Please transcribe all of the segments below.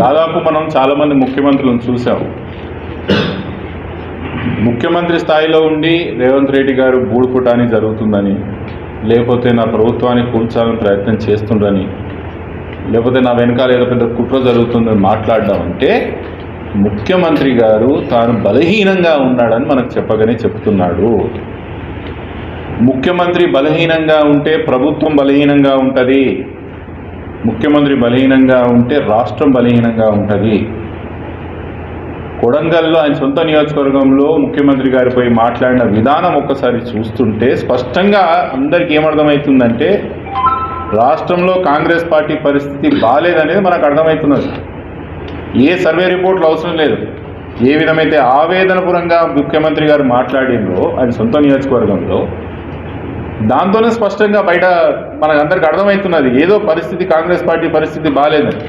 దాదాపు మనం చాలామంది ముఖ్యమంత్రులను చూసాం ముఖ్యమంత్రి స్థాయిలో ఉండి రేవంత్ రెడ్డి గారు బూడుపుటాని జరుగుతుందని లేకపోతే నా ప్రభుత్వాన్ని కూల్చాలని ప్రయత్నం చేస్తుండని లేకపోతే నా వెనకాల ఏదో పెద్ద కుట్ర జరుగుతుందని మాట్లాడడం అంటే ముఖ్యమంత్రి గారు తాను బలహీనంగా ఉన్నాడని మనకు చెప్పగానే చెప్తున్నాడు. ముఖ్యమంత్రి బలహీనంగా ఉంటే ప్రభుత్వం బలహీనంగా ఉంటుంది. ముఖ్యమంత్రి బలహీనంగా ఉంటే రాష్ట్రం బలహీనంగా ఉంటుంది. కొడంగల్లో ఆయన సొంత నియోజకవర్గంలో ముఖ్యమంత్రి గారిపై మాట్లాడిన విధానం ఒక్కసారి చూస్తుంటే స్పష్టంగా అందరికీ ఏమర్థమవుతుందంటే రాష్ట్రంలో కాంగ్రెస్ పార్టీ పరిస్థితి బాగాలేదనేది మనకు అర్థమవుతున్నది. ఏ సర్వే రిపోర్ట్లు అవసరం లేదు. ఏ విధమైతే ఆవేదనపురంగా ముఖ్యమంత్రి గారు మాట్లాడిందో ఆయన సొంత నియోజకవర్గంలో దాంతోనే స్పష్టంగా బయట మనకు అందరికి అర్థమవుతున్నది. ఏదో పరిస్థితి కాంగ్రెస్ పార్టీ పరిస్థితి బాగాలేదని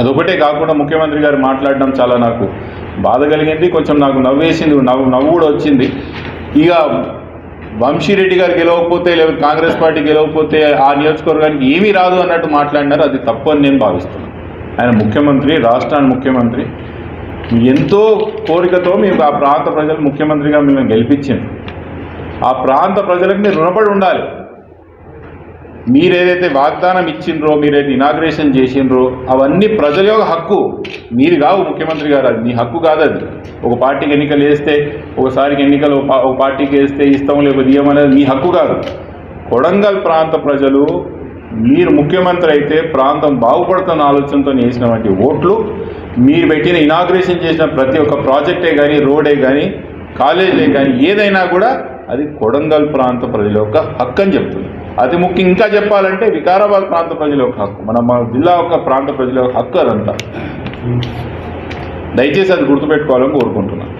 అదొకటే కాకుండా ముఖ్యమంత్రి గారు మాట్లాడడం చాలా నాకు బాధ కలిగింది కొంచెం నాకు నవ్వేసింది నవ్వు నవ్వు కూడా వచ్చింది. ఇక వంశీరెడ్డి గారు గెలవకపోతే లేదా కాంగ్రెస్ పార్టీ గెలవకపోతే ఆ నియోజకవర్గానికి ఏమీ రాదు అన్నట్టు మాట్లాడినారు అది తప్పు అని నేను భావిస్తున్నాను. ఆయన ముఖ్యమంత్రి రాష్ట్రాన్ని ముఖ్యమంత్రి. ఎంతో కోరికతో మీకు ఆ ప్రాంత ప్రజలు ముఖ్యమంత్రిగా మిమ్మల్ని గెలిపించింది ఆ ప్రాంత ప్రజలకు మీరు రుణపడి ఉండాలి. మీరు ఏదైతే వాగ్దానం ఇచ్చిండ్రో మీరైతే ఇనాగ్రేషన్ చేసిండ్రో అవన్నీ ప్రజల యొక్క హక్కు. మీరు కావు ముఖ్యమంత్రి గారు అది మీ హక్కు కాదు అది. ఒక పార్టీకి ఎన్నికలు వేస్తే ఒకసారికి ఎన్నికలు ఒక ఒక పార్టీకి వేస్తే ఇస్తాం లేకపోతే ఇవ్వమనేది మీ హక్కు కాదు. కొడంగల్ ప్రాంత ప్రజలు మీరు ముఖ్యమంత్రి అయితే ప్రాంతం బాగుపడుతున్న ఆలోచనతో వేసినటువంటి ఓట్లు మీరు పెట్టిన ఇనాగ్రేషన్ చేసిన ప్రతి ఒక్క ప్రాజెక్టే కానీ రోడే కానీ కాలేజే కానీ ఏదైనా కూడా అది కొడంగల్ ప్రాంత ప్రజల యొక్క హక్కు అని చెప్తుంది. అతి ముఖ్యం ఇంకా చెప్పాలంటే వికారాబాద్ ప్రాంత ప్రజల యొక్క హక్కు. మన జిల్లా యొక్క ప్రాంత ప్రజల యొక్క హక్కు అదంతా. దయచేసి అది గుర్తుపెట్టుకోవాలని కోరుకుంటున్నాను.